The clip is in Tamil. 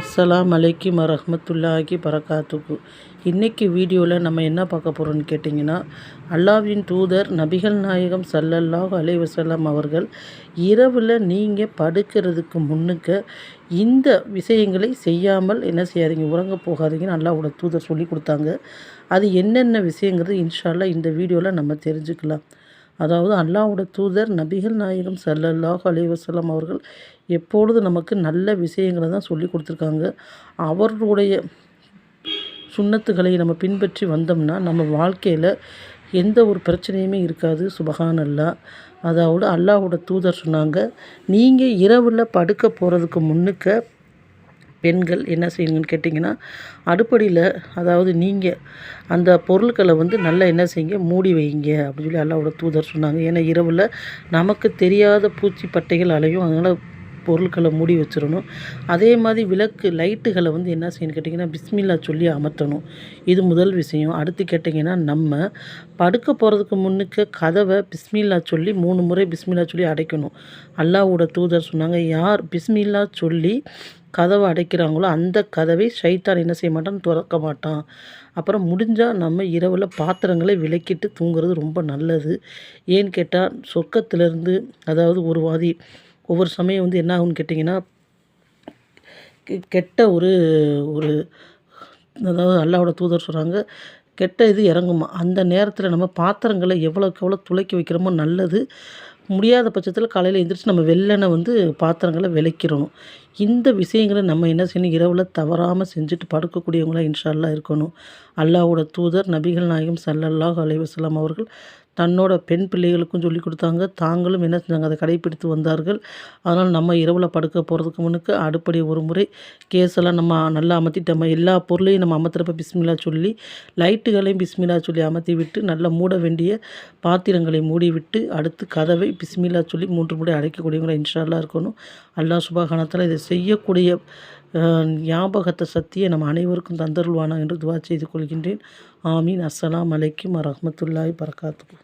அஸ்ஸலாம் அலைக்கும் வரஹ்மத்துல்லாஹி பரகாத்துக்கு இன்றைக்கி வீடியோவில் நம்ம என்ன பார்க்க போகிறோம்னு கேட்டிங்கன்னா அல்லாவின் தூதர் நபிகள் நாயகம் ஸல்லல்லாஹு அலைஹி வஸல்லம் அவர்கள் இரவில் நீங்கள் படுக்கிறதுக்கு முன்னுக்க இந்த விஷயங்களை செய்யாமல் என்ன செய்யாதீங்க உறங்க போகாதீங்கன்னு அல்லாவோட தூதர் சொல்லி கொடுத்தாங்க. அது என்னென்ன விஷயங்கிறது இன்ஷால்லா இந்த வீடியோவில் நம்ம தெரிஞ்சுக்கலாம். அதாவது அல்லாவோட தூதர் நபிகள் நாயகம் சல்லல்லாஹ் அலைஹி அவர்கள் எப்பொழுது நமக்கு நல்ல விஷயங்களை தான் சொல்லி கொடுத்துருக்காங்க அவர்களுடைய சுண்ணத்துகளை நம்ம பின்பற்றி வந்தோம்னா நம்ம வாழ்க்கையில் எந்த ஒரு பிரச்சனையுமே இருக்காது சுபஹான் அல்லாஹ் அதாவது அல்லாவோட தூதர் சொன்னாங்க நீங்கள் இரவில் படுக்க போகிறதுக்கு முன்னுக்க பெண்கள் என்ன செய்யுங்கன்னு கேட்டிங்கன்னா அடுப்படியில் அதாவது நீங்கள் அந்த பொருட்களை வந்து நல்லா என்ன செய்யுங்க மூடி வைங்க அப்படின்னு சொல்லி அல்லாவோட தூதர் சொன்னாங்க. ஏன்னா இரவில் நமக்கு தெரியாத பூச்சி பட்டைகள் அலையும். அதனால் பொருட்களை மூடி வச்சிடணும். அதே மாதிரி விளக்கு லைட்டுகளை வந்து என்ன செய்யணும் கேட்டிங்கன்னா பிஸ்மில்லா சொல்லி அமர்த்தணும். இது முதல் விஷயம். அடுத்து கேட்டிங்கன்னா நம்ம படுக்க போகிறதுக்கு முன்னுக்கு கதவை பிஸ்மில்லா சொல்லி மூணு முறை பிஸ்மில்லா சொல்லி அடைக்கணும். அல்லாவோட தூதர் சொன்னாங்க யார் பிஸ்மில்லா சொல்லி கதவை அடைக்கிறாங்களோ அந்த கதவை ஷைத்தான் என்ன செய்ய மாட்டான்? திறக்க மாட்டான். அப்புறம் முடிஞ்சால் நம்ம இரவில் பாத்திரங்களை விலக்கிட்டு தூங்குறது ரொம்ப நல்லது. ஏன்னு கேட்டால் சொர்க்கத்திலேருந்து அதாவது ஒரு வாதி ஒவ்வொரு சமயம் வந்து என்ன ஆகும்னு கேட்டிங்கன்னா கெ- கெட்ட ஒரு ஒரு அதாவது அல்லாவோட தூதர் சொல்கிறாங்க கெட்ட இது இறங்குமா? அந்த நேரத்தில் நம்ம பாத்திரங்களை எவ்வளோக்கு எவ்வளோ துளைக்கி வைக்கிறோமோ நல்லது. முடியாத பட்சத்தில் காலையில் எழுந்திரிச்சு நம்ம வெள்ளனை வந்து பாத்திரங்களை விளைக்கிறணும் இந்த விஷயங்களை நம்ம என்ன செய்யணும்? இரவில் தவறாமல் செஞ்சுட்டு படுக்கக்கூடியவங்களா இன்ஷால்லாம் இருக்கணும். அல்லாவோட தூதர் நபிகள் நாயகம் சல்லல்லாஹ் அலைவாஸ்லாம் அவர்கள் தன்னோட பெண் பிள்ளைகளுக்கும் சொல்லி கொடுத்தாங்க. தாங்களும் என்ன செஞ்சாங்க? அதை கடைப்பிடித்து வந்தார்கள். அதனால் நம்ம இரவில் படுக்க போகிறதுக்கு முன்னுக்கு அடுப்படி ஒரு முறை கேஸெல்லாம் நம்ம நல்லா அமர்த்திட்டோம் எல்லா பொருளையும் நம்ம அமர்த்துறப்ப பிஸ்மிலா சொல்லி லைட்டுகளையும் பிஸ்மிலா சொல்லி அமர்த்தி விட்டு நல்லா மூட வேண்டிய பாத்திரங்களை மூடிவிட்டு அடுத்து கதவை பிஸ்மிலா சொல்லி மூன்று முறை அடைக்கக்கூடியவங்களை இன்ஷால்லாம் இருக்கணும். அல்லா சுபாகானத்தில் இதை செய்யக்கூடிய ஞாபகத்தை சக்தியை நம்ம அனைவருக்கும் தந்தருள்வானா என்று துவா செய்து கொள்கின்றேன். ஆமீன். அஸ்ஸலாம் அலைக்கும் வரஹ்மத்துல்லாஹி பரகாத்துக்கு